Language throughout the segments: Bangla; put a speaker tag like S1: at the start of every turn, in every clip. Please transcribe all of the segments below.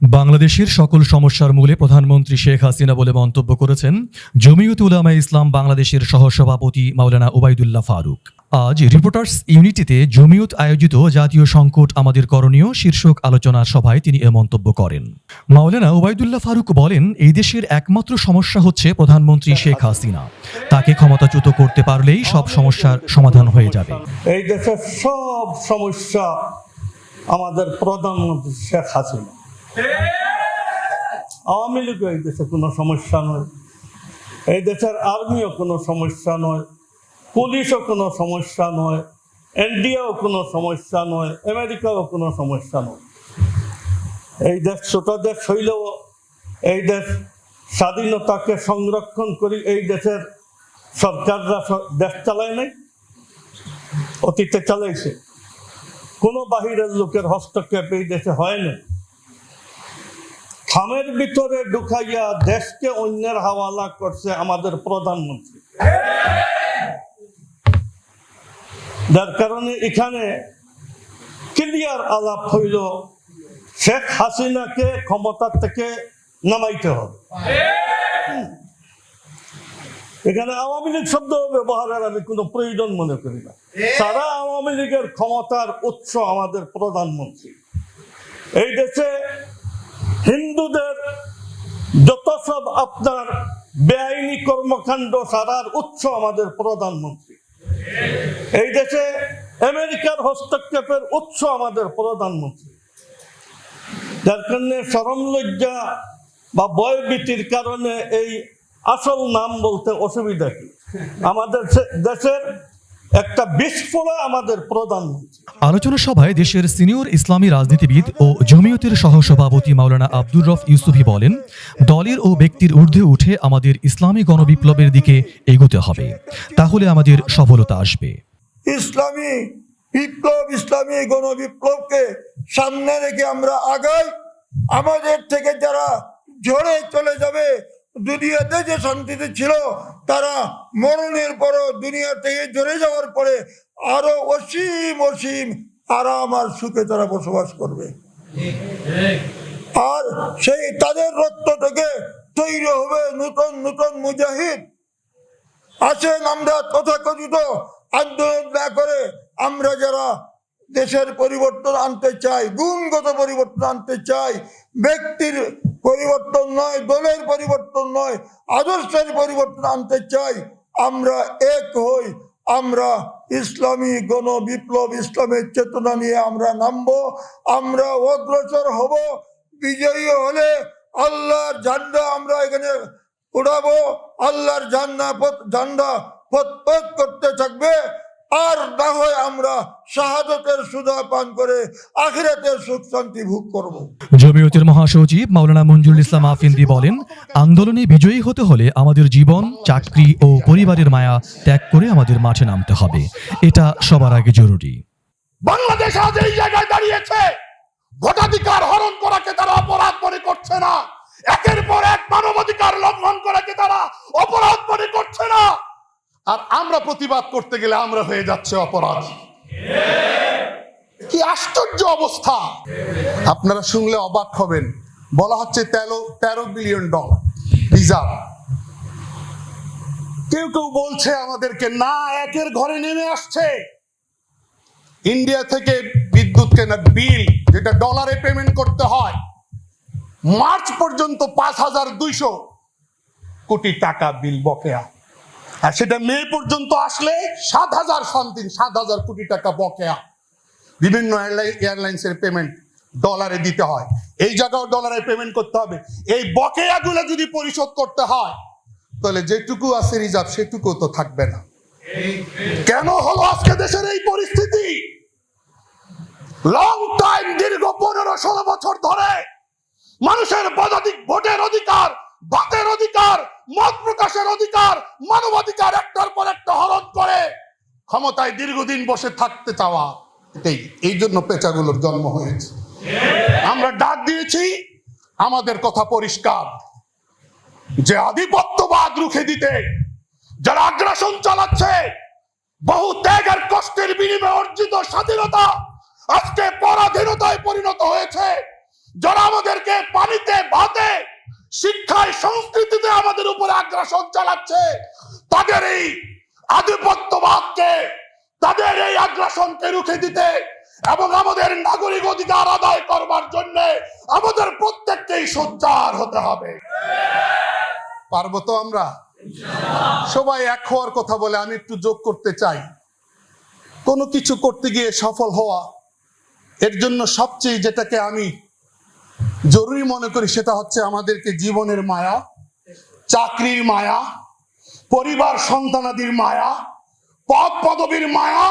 S1: বাংলাদেশের সকল সমস্যার মূলে প্রধানমন্ত্রী শেখ হাসিনা বলে মন্তব্য করেছেন জমিয়ত উলামা ইসলাম বাংলাদেশের সহসভাপতি মাওলানা ওবায়দুল্লাহ ফারুক। আজ রিপোর্টার্স ইউনিটিতে জমিয়ত আয়োজিত জাতীয় সংকট আমাদের করণীয় শীর্ষক আলোচনা সভায় তিনি এ মন্তব্য করেন। মাওলানা ওবায়দুল্লাহ ফারুক বলেন, এই দেশের একমাত্র সমস্যা হচ্ছে প্রধানমন্ত্রী শেখ হাসিনা। তাকে ক্ষমতাচ্যুত করতে পারলেই সব সমস্যার সমাধান হয়ে যাবে।
S2: এই দেশের সব সমস্যা আমাদের প্রধানমন্ত্রী শেখ হাসিনা। আওয়ামী লীগও এই দেশে কোনো সমস্যা নয়। এই দেশের আর্মিও কোনো সমস্যা নয়, পুলিশও কোনো সমস্যা নয়, এনডিএও কোনো সমস্যা নয়, আমেরিকাও কোনো সমস্যা নয়। এই দেশ ছোট দেশ হইলেও এই দেশ স্বাধীনতাকে সংরক্ষণ করি এই দেশের সরকাররা দেশ চালায় নাই, অতীতে চালাইছে। কোনো বাহিরের লোকের হস্তক্ষেপ এই দেশে হয় না খামের ভিতরে ঢুকাইয়া দেশকে অন্যের হাওয়ালা করছে আমাদের প্রধানমন্ত্রী। যার কারণে এখানে ক্লিয়ার আলাপ হইল, শেখ হাসিনাকে ক্ষমতা থেকে নামাইতে হবে। এখানে আওয়ামী লীগ শব্দ ব্যবহারের আমি কোনো প্রয়োজন মনে করি না। সারা আওয়ামী লীগের ক্ষমতার উৎস আমাদের প্রধানমন্ত্রী। এই দেশে হিন্দুদের যত সব আপনার বেআইনি কর্মকাণ্ড সারার উৎস আমাদের প্রধানমন্ত্রী। এই দেশে আমেরিকার হস্তক্ষেপের উৎস আমাদের প্রধানমন্ত্রী। যার কারণে সরম লজ্জা বা ভয়ভীতির কারণে এই আসল নাম বলতে অসুবিধা কি? আমাদের দেশের একটা বিস্ফোরা আমাদের প্রধানমন্ত্রী
S1: আলোচনা সভায় দেশের সিনিয়র ইসলামী রাজনীতিবিদ ও জমিয়তের সহসভাপতি মাওলানা আব্দুর রফ ইউসুফি বলেন দলের ও ব্যক্তির ঊর্ধ্বে উঠে আমাদের ইসলামী গণবিপ্লবের দিকে এগোতে হবে। তাহলে আমাদের সফলতা আসবে।
S3: ইসলামী বিপ্লব ইসলামী গণবিপ্লবকে সামনে রেখে আমরা আগাই। আমাদের থেকে যারা ঝরে চলে যাবে দুনিয়াতে যে শান্তিতে ছিল, তারা মরণের পরও দুনিয়া থেকে ঝরে যাওয়ার পরে আরও অসীম অসীম আরাম আর সুখে তারা বসবাস করবে। আর সেই তাদের রক্ত থেকে তৈরি হবে নতুন নতুন মুজাহিদ। আসেন আমরা তথাকথিত আন্দোলন না করে আমরা যারা দেশের পরিবর্তন আনতে চাই, গুণগত পরিবর্তন আনতে চাই ব্যক্তির পরিবর্তন নয়, দলের পরিবর্তন নয়, আদর্শের পরিবর্তন আনতে চাই। আমরা এক হই, আমরা ইসলামী গণ বিপ্লব ইসলামের চেতনা নিয়ে আমরা নামবো, আমরা অগ্রসর হব, বিজয়ী হলে আল্লাহর ঝান্ডা আমরা এখানে উড়াবো, আল্লাহর পথ- ঝান্ডা পথ করতে থাকবে। আর না হয় আমরা শাহাদতের সুদা পান করে আখিরাতের সুখ শান্তি ভোগ করব।
S1: জমিয়তের মহাসচিব মাওলানা মঞ্জুরুল ইসলাম আফিন্দি বলেন আন্দোলনে বিজয়ী হতে হলে আমাদের জীবন চাকরি ও পরিবারের মায়া ত্যাগ করে আমাদের মাঠে নামতে হবে। এটা সবার আগে জরুরি।
S4: বাংলাদেশ আজ এই জায়গায় দাঁড়িয়েছে। ভোটাধিকার হরণ করাকে তারা অপরাধ মনে করছে না। একের পর এক মানবাধিকার লঙ্ঘন করাকে তারা অপরাধ মনে করছে না। আর আমরা প্রতিবাদ করতে গেলে আমরা হয়ে যাচ্ছে অপরাধ। কি আশ্চর্য অবস্থা। আপনারা শুনলে অবাক হবেন। বলা হচ্ছে তেরো তেরো বিলিয়ন ডলার রিজার্ভ। কেউ কেউ বলছে আমাদেরকে, না, একের ঘরে নেমে আসছে। ইন্ডিয়া থেকে বিদ্যুৎ কেনার বিল, যেটা ডলারে পেমেন্ট করতে হয়, মার্চ পর্যন্ত পাঁচ হাজার দুইশো কোটি টাকা বিল বকেয়া। আর সেটা মে পর্যন্ত আসলে সাত হাজার সামথিং সাত হাজার কোটি টাকা বকেয়া। বিভিন্ন এয়ারলাইন্সের পেমেন্ট ডলারে দিতে হয়। এই জায়গাও ডলারে পেমেন্ট করতে হবে। এই বকেয়াগুলো যদি পরিশোধ করতে হয়, তাহলে যেটুকু আছে রিজার্ভ সেটুকু তো থাকবে না। কেন হলো আজকে দেশের এই পরিস্থিতি? লং টাইম দীর্ঘ পনেরো ষোলো বছর ধরে মানুষের পদাধিক ভোটের অধিকার ভাতের অধিকার মত প্রকাশের অধিকার, মানবাধিকার একটার পর একটা হরণ করে। ক্ষমতায় দীর্ঘদিন বসে থাকতে চাওয়া, এটাই, এই জন্য পেঁচাগুলোর জন্ম হয়েছে। আমরা ডাক দিয়েছি, আমাদের কথা পরিষ্কার। যে আধিপত্যবাদ রুখে দিতে, যারা আগ্রাসন চালাচ্ছে, বহু ত্যাগ আর কষ্টের বিনিময়ে অর্জিত স্বাধীনতা আজকে পরাধীনতায় পরিণত হয়েছে। যারা আমাদেরকে
S5: সংস্কৃতিতে আমাদের উপরে আগ্রাসন চালাচ্ছে। তাদের এই আধিপত্যবাদকে, তাদের এই আগ্রাসনকে রুখে দিতে এবং আমাদের নাগরিক অধিকার আদায় করবার জন্য আমাদের প্রত্যেককেই সোচ্চার হতে হবে। পারব তো আমরা? সবাই এক হওয়ার কথা বলে আমি একটু যোগ করতে চাই। কোনো কিছু করতে গিয়ে সফল হওয়া, এর জন্য সবচেয়ে যেটাকে আমি জরুরি মনে করি সেটা হচ্ছে আমাদেরকে জীবনের মায়া চাকরির মায়া, পরিবার সন্তানাদির মায়া, পদ পদবীর মায়া,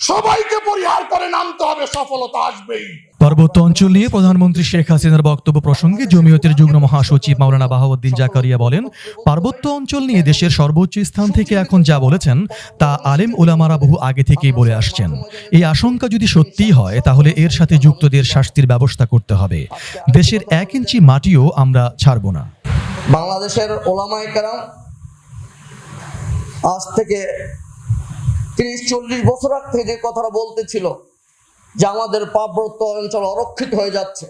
S5: সবাইকে পরিহার করে নামতে হবে, সফলতা আসবেই।
S1: পার্বত্য অঞ্চল নিয়ে প্রধানমন্ত্রী শেখ হাসিনার বক্তব্য প্রসঙ্গে জমিয়তের যুগ্ম মহাসচিব মাওলানা বাহাউদ্দিন জাকারিয়া বলেন, পার্বত্য অঞ্চল নিয়ে দেশের সর্বোচ্চ স্থান থেকে এখন যা বলেছেন, তা আলেম ওলামারা বহু আগে থেকেই বলে আসছেন। এই আশঙ্কা যদি সত্যিই হয়, তাহলে এর সাথে যুক্তদের শাস্তির ব্যবস্থা করতে হবে। দেশের এক ইঞ্চি মাটিও আমরা ছাড়ব না।
S6: বাংলাদেশের ওলামাই কেরাম আজ থেকে তিরিশ, চল্লিশ বছর আগ থেকে যে কথাটা বলতেছিল যে আমাদের পার্বত্য অঞ্চল অরক্ষিত হয়ে যাচ্ছে।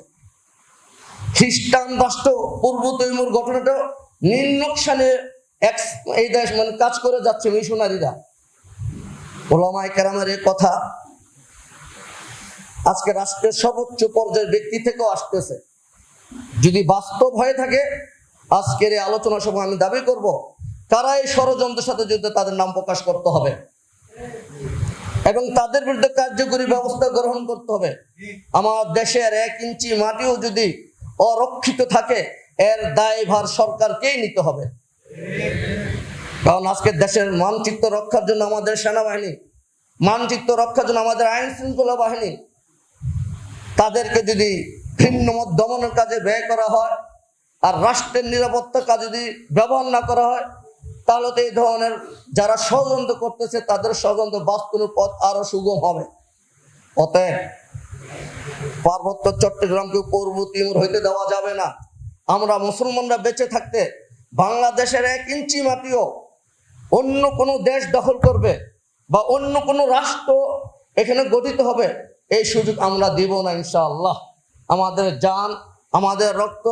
S6: খ্রিস্টান রাষ্ট্র পূর্ব তৈমুর ঘটনাটা নির্নকশানে এক এই দেশ মানে কাজ করে যাচ্ছে মিশনারিরা। ওলামাই কেরামের এ কথা আজকে রাষ্ট্রের সর্বোচ্চ পর্যায়ের ব্যক্তি থেকেও আসতেছে। যদি বাস্তব হয়ে থাকে আজকের এই আলোচনা সময় আমি দাবি করব, কারা এই ষড়যন্ত্রের সাথে যুদ্ধে তাদের নাম প্রকাশ করতে হবে? এবং তাদের বিরুদ্ধে কার্যকরী ব্যবস্থা গ্রহণ করতে হবে। আমার দেশের এক ইঞ্চি মাটিও যদি অরক্ষিত থাকে, এর দায়ভার সরকারকেই নিতে হবে। কারণ আজকে দেশের মানচিত্র রক্ষার জন্য আমাদের সেনাবাহিনী, মানচিত্র রক্ষার জন্য আমাদের আইন শৃঙ্খলা বাহিনী, তাদেরকে যদি ভিন্ন মত দমনের কাজে ব্যয় করা হয় আর রাষ্ট্রের নিরাপত্তার কাজে যদি ব্যবহার না করা হয়, তাহলে তো এই ধরনের যারা ষড়যন্ত্র করতেছে, তাদের ষড়যন্ত্র বাস্তবের পথ আরও সুগম হবে। অতএব পার্বত্য চট্টগ্রামকে পূর্ব তিমুর হইতে দেওয়া যাবে না। আমরা মুসলমানরা বেঁচে থাকতে বাংলাদেশের এক ইঞ্চি মাটিও অন্য কোনো দেশ দখল করবে বা অন্য কোনো রাষ্ট্র এখানে গঠিত হবে, এই সুযোগ আমরা দিব না ইনশাআল্লাহ। আমাদের জান, আমাদের রক্ত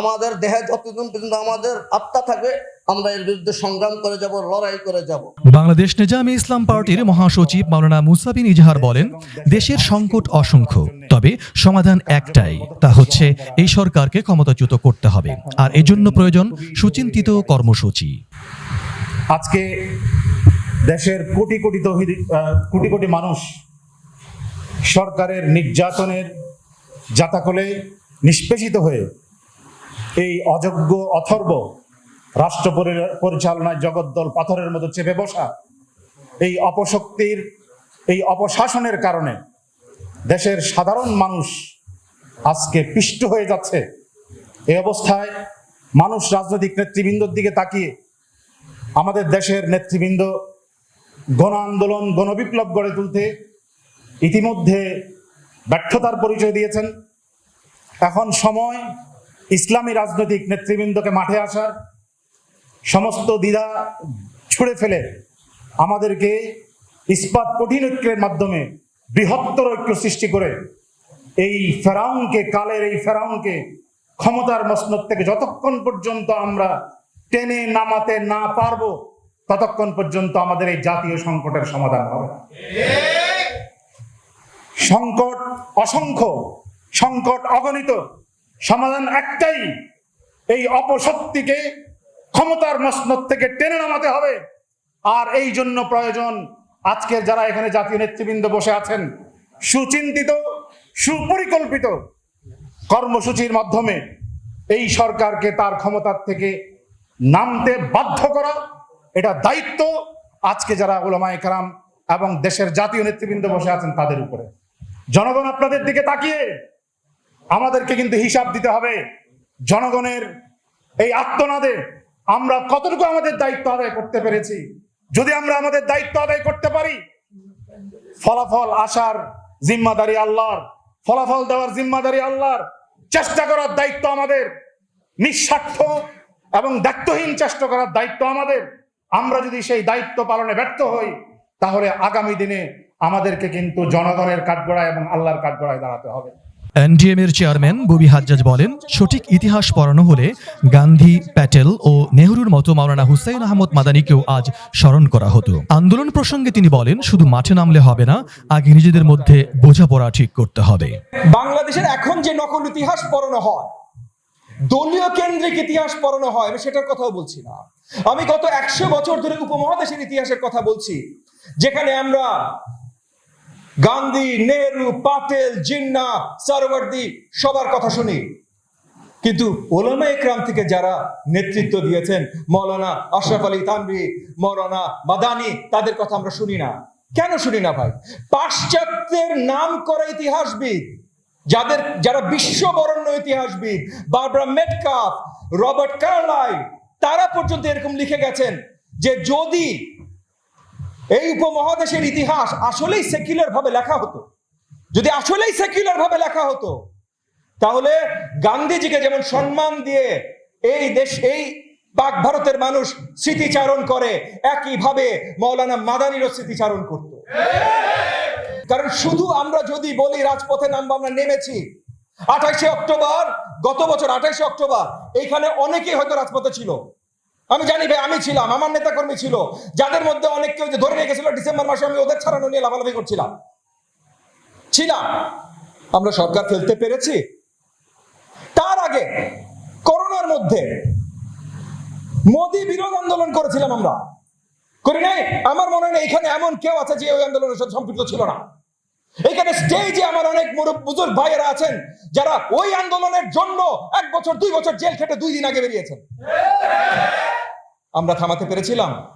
S6: আমাদের দেহে যতদিন পর্যন্ত আমাদের আত্মা থাকবে আমরা এর বিরুদ্ধে সংগ্রাম করে যাব লড়াই করে যাব।
S1: বাংলাদেশ নিজামে ইসলাম পার্টির মহাসচিব মাওলানা মুসাবিন ইজাহার বলেন দেশের সংকট অসংখ্য তবে সমাধান একটাই তা হচ্ছে এই সরকারকে ক্ষমতাচ্যুত করতে হবে আর এজন্য প্রয়োজন সুচিন্তিত কর্মসূচি।
S4: আজকে দেশের কোটি কোটি তহিদি কোটি কোটি মানুষ সরকারের নির্যাতনের জাতাকলে নিষ্পেষিত হয়ে এই অযোগ্য অথর্ব রাষ্ট্র পরি- পরিচালনায় জগদ্দল পাথরের মতো চেপে বসা, এই অপশক্তির, এই অপশাসনের কারণে দেশের সাধারণ মানুষ আজকে পিষ্ট হয়ে যাচ্ছে। এই অবস্থায় মানুষ রাজনৈতিক নেতৃবৃন্দর দিকে তাকিয়ে আমাদের দেশের নেতৃবৃন্দ গণ আন্দোলন গণবিপ্লব গড়ে তুলতে ইতিমধ্যে ব্যর্থতার পরিচয় দিয়েছেন। এখন সময় ইসলামী রাজনৈতিক নেতৃবৃন্দকে মাঠে আসার সমস্ত দ্বিধা ছুঁড়ে ফেলে আমাদেরকে ইস্পাত কঠিন ঐক্যের মাধ্যমে বৃহত্তর ঐক্য সৃষ্টি করে এই ফেরাউনকে, কালের এই ফেরাউনকে ক্ষমতার মসনদ থেকে যতক্ষণ পর্যন্ত আমরা টেনে নামাতে না পারব, ততক্ষণ পর্যন্ত আমাদের এই জাতীয় সংকটের সমাধান হবে। সংকট অসংখ্য, সংকট অগণিত। সমাধান একটাই, এই অপশক্তিকে ক্ষমতার মসনদ থেকে টেনে নামাতে হবে। আর এই জন্য প্রয়োজন আজকের যারা এখানে জাতীয় নেতৃবৃন্দ বসে আছেন, সুচিন্তিত, সুপরিকল্পিত কর্মসূচির মাধ্যমে এই সরকারকে তার ক্ষমতার থেকে নামতে বাধ্য করা, এটা দায়িত্ব আজকে যারা ওলামায়ে কারাম এবং দেশের জাতীয় নেতৃবৃন্দ বসে আছেন তাদের উপরে। জনগণ আপনাদের দিকে তাকিয়ে আমাদেরকে কিন্তু হিসাব দিতে হবে। জনগণের এই আত্মনাদে আমরা কতটুকু আমাদের দায়িত্ব আদায় করতে পেরেছি? যদি আমরা আমাদের দায়িত্ব আদায় করতে পারি, ফলাফল আসার জিম্মাদারি আল্লাহর, ফলাফল দেওয়ার জিম্মাদারি আল্লাহর, চেষ্টা করার দায়িত্ব আমাদের, নিঃস্বার্থ এবং দায়িত্বহীন চেষ্টা করার দায়িত্ব আমাদের, আমরা যদি সেই দায়িত্ব পালনে ব্যর্থ হই, তাহলে আগামী দিনে আমাদেরকে কিন্তু জনগণের কাঠগড়ায় এবং আল্লাহর কাঠগড়ায় দাঁড়াতে হবে।
S1: এনডিএম এর চেয়ারম্যান ববি হাজ্জাজ বলেন, সঠিক ইতিহাস পড়ানো হলে গান্ধী, প্যাটেল ও নেহরুর মতো মাওলানা হুসাইন আহমদ মাদানিকেও আজ স্মরণ করা হতো। আন্দোলন প্রসঙ্গে তিনি বলেন, শুধু মাঠে নামলে হবে না, আগে নিজেদের মধ্যে বোঝাপড়া ঠিক করতে হবে।
S7: বাংলাদেশের এখন যে নকল ইতিহাস পড়ানো হয়, দলীয় কেন্দ্রিক ইতিহাস পড়ানো হয়, আমি সেটার কথাও বলছি না। আমি গত একশো বছর ধরে উপমহাদেশের ইতিহাসের কথা বলছি, যেখানে আমরা গান্ধী, নেহরু, পাটেল, জিন্না সরবর্দি সবার কথা শুনি। কিন্তু ওলামা একরাম থেকে যারা নেতৃত্ব দিয়েছেন, মৌলানা আশরাফ আলী তানভি, মৌলানা মাদানি, তাদের কথা আমরা শুনি না। কেন শুনি না ভাই? পাশ্চাত্যের নাম করা ইতিহাসবিদ, যাদের, যারা বিশ্ববরণ্য ইতিহাসবিদ, বারবারা মেটকাফ, রবার্ট কার্লাই তারা পর্যন্ত এরকম লিখে গেছেন যে যদি এই উপমহাদেশের ইতিহাস আসলেই সেকুলার ভাবে লেখা হতো। যদি আসলেই সেকুলার ভাবে লেখা হতো, তাহলে গান্ধীজিকে যেমন সম্মান দিয়ে এই দেশ, এই পাক ভারতের মানুষ স্মৃতিচারণ করে, একইভাবে মৌলানা মাদানিরও স্মৃতিচারণ করত। কারণ শুধু আমরা যদি বলি রাজপথে নামবো আমরা নেমেছি। আঠাইশে অক্টোবর, গত বছর আঠাইশে অক্টোবর, এইখানে অনেকেই হয়তো রাজপথে ছিল। আমি জানি ভাই, আমি ছিলাম, আমার নেতাকর্মী ছিল। যাদের মধ্যে অনেক কেউ যে ধরে রেখেছিল ডিসেম্বর মাসে আমি ওদের ছাড়ানো নিয়ে লাভালাভি করছিলাম। ছিলাম। আমরা সরকার ফেলতে পেরেছি। তার আগে করোনার মধ্যে মোদি বিরোধ আন্দোলন করেছিলাম আমরা। করি নাই? আমার মনে হয় এখানে এমন কেউ আছে যে ওই আন্দোলনের সাথে সম্পৃক্ত ছিল না। এখানে স্টেজে আমার অনেক মুরব- বুজুর্গ ভাইয়েরা আছেন, যারা ওই আন্দোলনের জন্য এক বছর, দুই বছর জেল খেটে দুই দিন আগে বেরিয়েছেন। আমরা থামাতে পেরেছিলাম?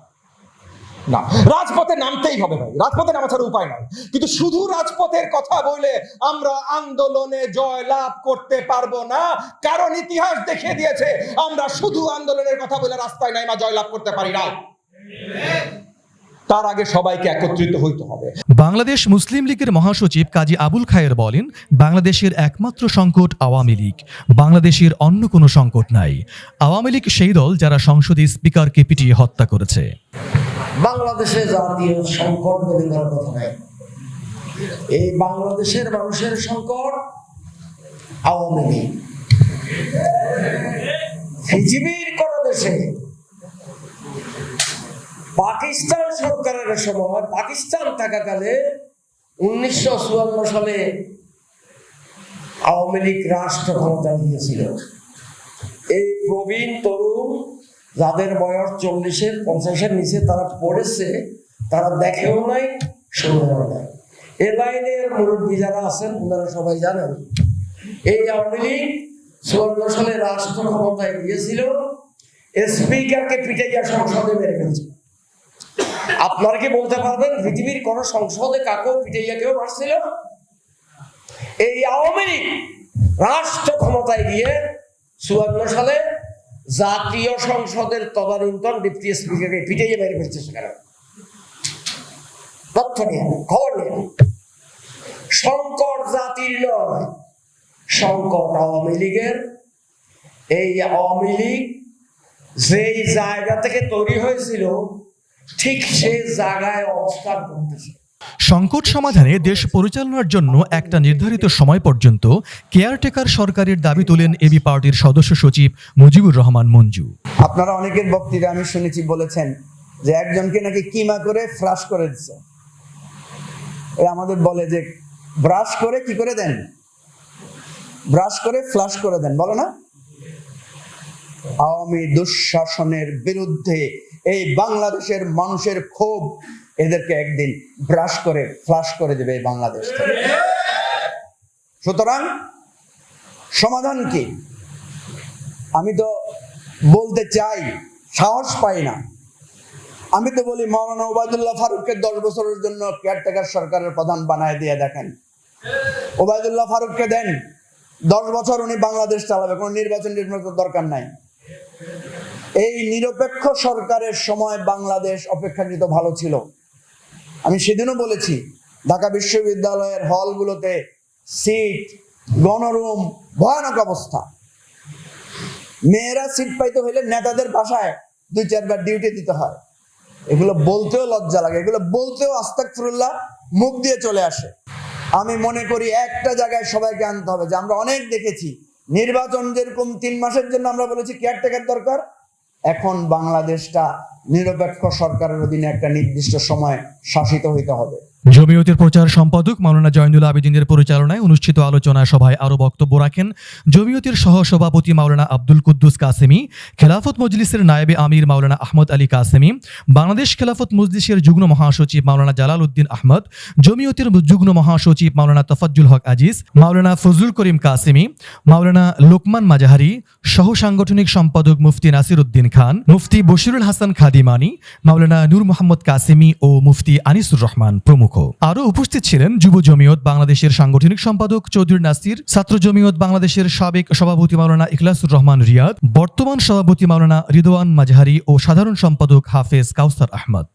S7: না। রাজপথে নামতেই হবে ভাই, রাজপথে নামা ছাড়া উপায় নাই। কিন্তু শুধু রাজপথের কথা বলে আমরা আন্দোলনে জয় লাভ করতে পারব না। কারণ ইতিহাস দেখিয়ে দিয়েছে, আমরা শুধু আন্দোলনের কথা বলে রাস্তায় নাইমা জয় লাভ করতে পারি না তার আগে সবাইকে একত্রিত হইতে হবে।
S1: বাংলাদেশ মুসলিম লীগের মহাসচিব কাজী আবুল খায়ের বলেন, বাংলাদেশের একমাত্র সংকট আওয়ামী লীগ। বাংলাদেশের অন্য কোনো সংকট নাই। আওয়ামী লীগ সেই দল যারা সংসদে স্পিকারকে পিটিয়ে হত্যা করেছে।
S8: বাংলাদেশে জাতীয় সংকট বলে কথা নাই। এই বাংলাদেশের মানুষের সংকট আওয়ামী লীগ। পৃথিবীর কোন দেশে পাকিস্তান সরকারের সময় পাকিস্তান থাকাকালে উনিশশো চুয়ান্ন সালে আওয়ামী লীগ রাষ্ট্র ক্ষমতা নিয়েছিল এই প্রবীণ তরুণ যাদের বয়স চল্লিশের, পঞ্চাশের নিচে তারা পড়েছে, তারা দেখেও নাই, শুনেও নাই। এ লাইনের মুরব্বী যারা আছেন, ওনারা সবাই জানেন, এই আওয়ামী লীগ চুয়ান্ন সালে রাষ্ট্র ক্ষমতায় গিয়েছিল, স্পিকারকে পিটাইয়া সংসদে মেরে ফেলছে আপনারা কি বলতে পারবেন, পৃথিবীর কোন সংসদে কাকেও পিটাইয়া কেউ মারছিল এই আওয়ামী লীগ রাষ্ট্র ক্ষমতায় গিয়ে চুয়ান্ন সালে জাতীয় সংসদের তদানীন্তন ডিপ্টি স্পিকারকে পিটাইয়ে মেরে ফেলছে সেখানে। তথ্য নিয়ে, খবর নিয়ে। সংকট জাতির নয় সংকট আওয়ামী লীগের। এই আওয়ামী লীগ যেই জায়গা থেকে তৈরি হয়েছিল ঠিক সেই জায়গায় অবস্থান করতেছে
S1: সংকট সমাধানে দেশ পরিচালনার জন্য একটা নির্ধারিত সময় পর্যন্ত কেয়ারটেকার সরকারের দাবি তোলেন এবি পার্টির সদস্য সচিব মুজিবুর রহমান মঞ্জু।
S9: আপনারা অনেকের বক্তৃতা আমি শুনেছি বলেছেন যে একজনকে নাকি কিমা করে ফ্রাশ করে দিচ্ছে আমাদের বলে যে ব্রাশ করে কি করে দেন? ব্রাশ করে ফ্লাশ করে দেন। বলো না? আওয়ামী দুঃশাসনের বিরুদ্ধে এই বাংলাদেশের মানুষের ক্ষোভ এদেরকে একদিন ব্রাশ করে ফ্লাশ করে দেবে এই বাংলাদেশ সুতরাং সমাধান কি? আমি তো বলতে চাই, সাহস পাই না। আমি তো বলি, মৌলানা ওবায়দুল্লাহ ফারুককে দশ বছরের জন্য কেয়ারটেকার সরকারের প্রধান বানায় দিয়ে দেখেন। ওবায়দুল্লাহ ফারুককে দেন, দশ বছর উনি বাংলাদেশ চালাবে, কোনো নির্বাচন নির্বাচন দরকার নাই। এই নিরপেক্ষ সরকারের সময় বাংলাদেশ অপেক্ষাকৃত ভালো ছিল। আমি সেদিনও বলেছি, ঢাকা বিশ্ববিদ্যালয়ের হলগুলোতে সিট, গণরুম, ভয়ানক অবস্থা। মেয়েরা সিট পাইতে হইলে নেতাদের বাসায় দুই চারবার ডিউটি দিতে হয়। এগুলো বলতেও লজ্জা লাগে, এগুলো বলতেও আস্তাক মুখ দিয়ে চলে আসে। আমি মনে করি একটা জায়গায় সবাইকে আনতে হবে যে আমরা অনেক দেখেছি, নির্বাচন যেরকম তিন মাসের জন্য আমরা বলেছি কেয়ারটেকার দরকার এখন বাংলাদেশটা নিরপেক্ষ সরকারের অধীনে একটা নির্দিষ্ট সময় শাসিত হইতে হবে।
S1: জমিয়তের প্রচার সম্পাদক মাওলানা জয়নুল আবেদিনের পরিচালনায় অনুষ্ঠিত আলোচনা সভায় আরও বক্তব্য রাখেন জমিয়তের সহ সভাপতি মাওলানা আব্দুল কুদ্দুস কাসেমি, খেলাফত মজলিসের নায়েবে আমির মাওলানা আহমদ আলী কাসেমি, বাংলাদেশ খেলাফত মজলিসের যুগ্ম মহাসচিব মাওলানা জালাল উদ্দিন আহমদ, জমিয়তের যুগ্ম মহাসচিব মাওলানা তফাজ্জুল হক আজিজ, মাওলানা ফজলুল করিম কাসেমি, মাওলানা লোকমান মাজাহারি সহ সাংগঠনিক সম্পাদক মুফতি নাসির উদ্দিন খান, মুফতি বশিরুল হাসান খাদিমানি, মাওলানা নূর মোহাম্মদ কাসেমি ও মুফতি আনিসুর রহমান প্রমুখ। আরও উপস্থিত ছিলেন যুব জমিয়ত বাংলাদেশের সাংগঠনিক সম্পাদক চৌধুরী নাসির, ছাত্র জমিয়ত বাংলাদেশের সাবেক সভাপতি মাওলানা ইখলাসুর রহমান রিয়াদ, বর্তমান সভাপতি মাওলানা রিদওয়ান মাঝহারি ও সাধারণ সম্পাদক হাফেজ কাউসার আহমদ।